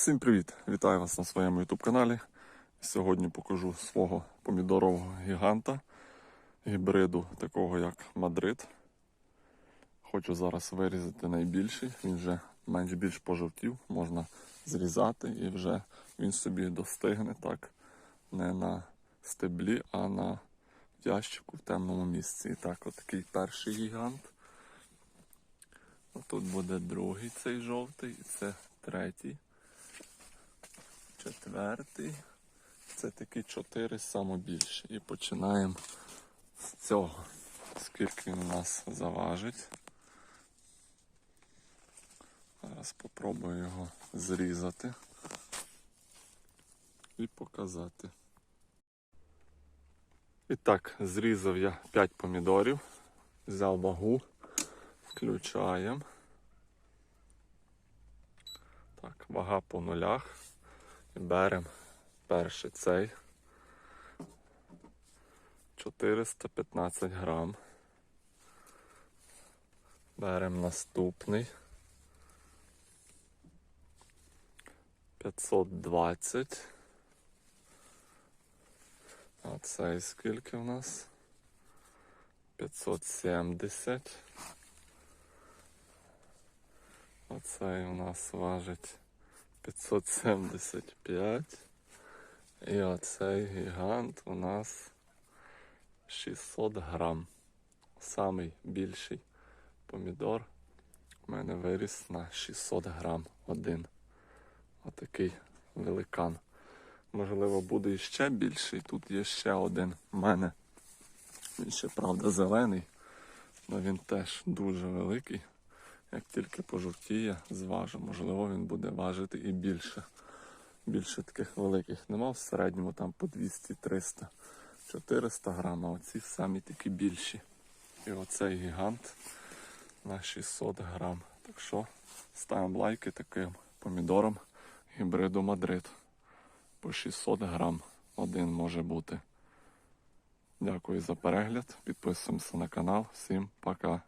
Всім привіт! Вітаю вас на своєму YouTube каналі. Сьогодні покажу свого помідорового гіганта, гібриду такого як Мадрид. Хочу зараз вирізати найбільший, він вже менш-більш пожовтів, можна зрізати і вже він собі достигне так не на стеблі, а на ящику в темному місці. І так, отакий перший гігант. Тут буде другий цей жовтий, і це третій. Четвертий. Це такі чотири найбільші. І починаємо з цього. Скільки він у нас заважить. Зараз спробую його зрізати і показати. І так, зрізав я 5 помідорів, взяв вагу, включаємо. Так, вага по нулях. Беремо перший цей 415 грам. Беремо наступний 520. А цей скільки в нас? 570. Оцей у нас важить 575. І оцей гігант у нас 600 грам. Самий більший помідор у мене виріс на 600 грам один. Отакий великан. Можливо, буде іще більший. Тут є ще один у мене. Він ще, правда, зелений, але він теж дуже великий. Як тільки пожовтіє, зважу, можливо, він буде важити і більше. Більше таких великих нема. В середньому там по 200, 300, 400 грам, а оці самі такі більші. І оцей гігант на 600 грам. Так що ставимо лайки таким помідором гібриду Мадрид. По 600 грам один може бути. Дякую за перегляд. Підписуємося на канал. Всім пока.